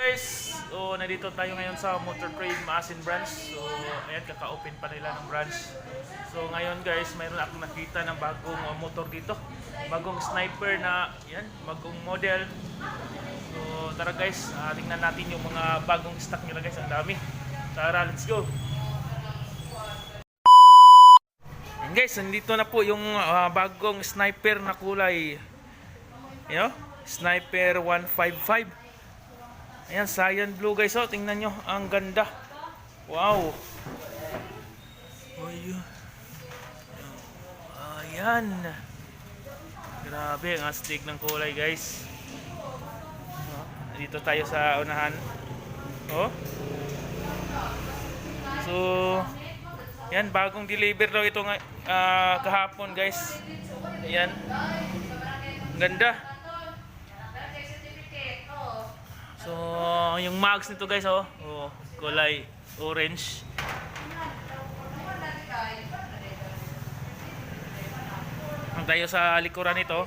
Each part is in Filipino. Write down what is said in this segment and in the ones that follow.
Guys, so nandito tayo ngayon sa Motor Trade Maasin Branch. So, ayan, kaka-open pa nila ng branch. So, ngayon guys, mayroon akong nakita ng bagong uh, motor dito. Bagong sniper na, yan, bagong model. So, tara guys, uh, tingnan natin yung mga bagong stock nila guys. Ang dami. Tara, let's go. Yan guys, nandito na po yung uh, bagong sniper na kulay. You know? Sniper 155. Ayan, cyan blue guys. Oh, tingnan nyo. Ang ganda. Wow. Oh, yun. Ayan. Grabe, ang astig ng kulay guys. Dito tayo sa unahan. Oh. So, yan, bagong deliver daw ito ah, kahapon guys. Ayan. Ganda. So, yung mags nito guys, oh, oh kulay orange. Ang tayo sa likuran nito. Oh.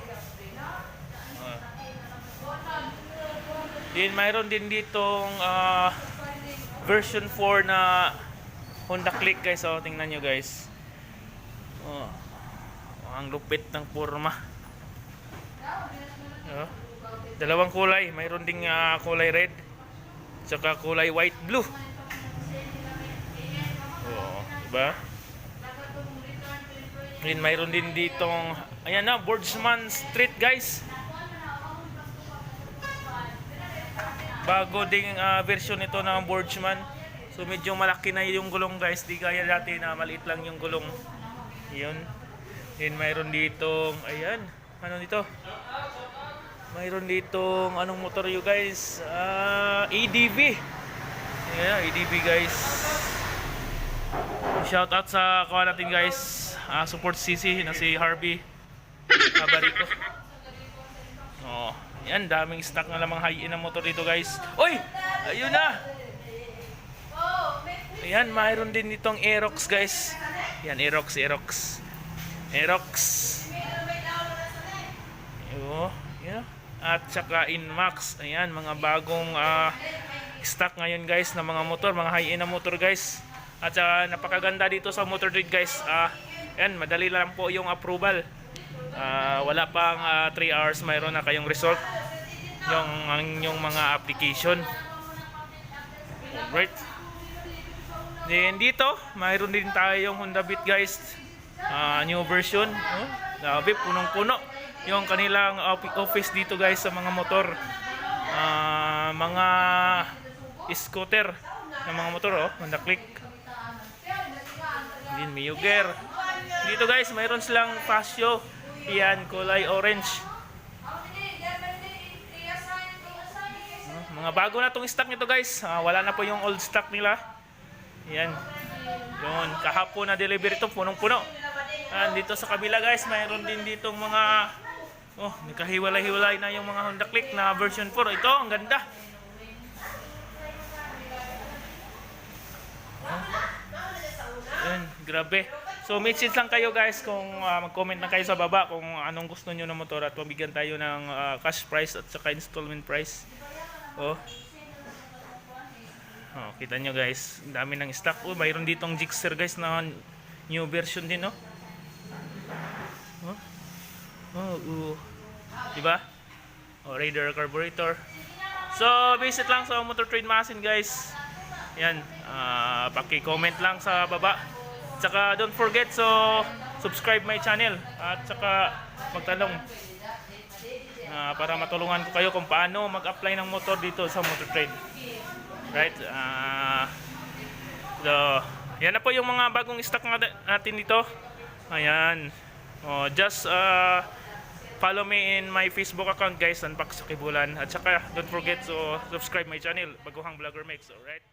Din mayroon din ditong ah, version 4 na Honda Click guys, oh, tingnan nyo guys. Oh. Ang lupit ng forma. Oh. Dalawang kulay, mayroon ding ah, kulay red tsaka kulay white blue. Oo, diba? Then mayroon din ditong ayan na, Boardsman Street guys. Bago ding ah, version nito ng Boardsman. So medyo malaki na yung gulong guys, di gaya dati na maliit lang yung gulong. 'Yun. Then mayroon ditong ayan, ano dito? Mayroon ditong anong motor you guys? Ah, ADV. Yeah, ADV guys. Shout out sa kawan natin guys. Ah, support CC na si Harvey. Kabariko. Oh, yan daming stock na lamang high-end na motor dito guys. Oy! Ayun na. Ayan, mayroon din ditong Aerox guys. Yan, Aerox, Aerox. Aerox. Yo, yeah. At saka Inmax. Ayan, mga bagong ah, stock ngayon guys na mga motor, mga high-end na motor guys. At saka napakaganda dito sa Motor Trade guys. Ah, ayan, madali lang po yung approval. Ah, wala pang 3 hours mayroon na kayong result yung ang yung mga application. Alright. Then dito, mayroon din tayong Honda Beat guys. Ah, new version. Oh, grabe, punong-puno. Yung kanilang office dito guys sa mga motor. Ah, mga scooter ng mga motor oh, Honda Click. Din Miyuger. Dito guys, mayroon silang Pasio. Yan, kulay orange. Mga bago na tong stock nito guys. Ah, wala na po yung old stock nila. Yan. Yun. Kahapon na delivery ito. Punong-puno. Ah, dito sa kabila guys, mayroon din ditong mga Oh, nagkahiwalay-hiwalay na yung mga Honda Click na version 4. Ito, ang ganda. Oh. Yan, grabe. So, message lang kayo guys kung ah, mag-comment na kayo sa baba kung anong gusto nyo ng motor at mabigyan tayo ng ah, cash price at saka installment price. Oh. Oh, kita nyo guys, dami ng stock. Oh, mayroon ditong Gixxer guys na new version din, no? Oh. Oh, uh. Diba? Oh, Raider carburetor. So, visit lang sa Motor Trade Masin, guys. Yan. ah paki-comment lang sa baba. Tsaka, don't forget so subscribe my channel. At tsaka, magtanong. Ah, para matulungan ko kayo kung paano mag-apply ng motor dito sa Motor Trade. Right? Ah... so, yan na po yung mga bagong stock nat- natin dito. Ayan. Oh, just uh, follow me in my Facebook account guys, Unpack sa Kibulan. At saka don't forget to subscribe my channel, Baguhang Vlogger Mix, alright?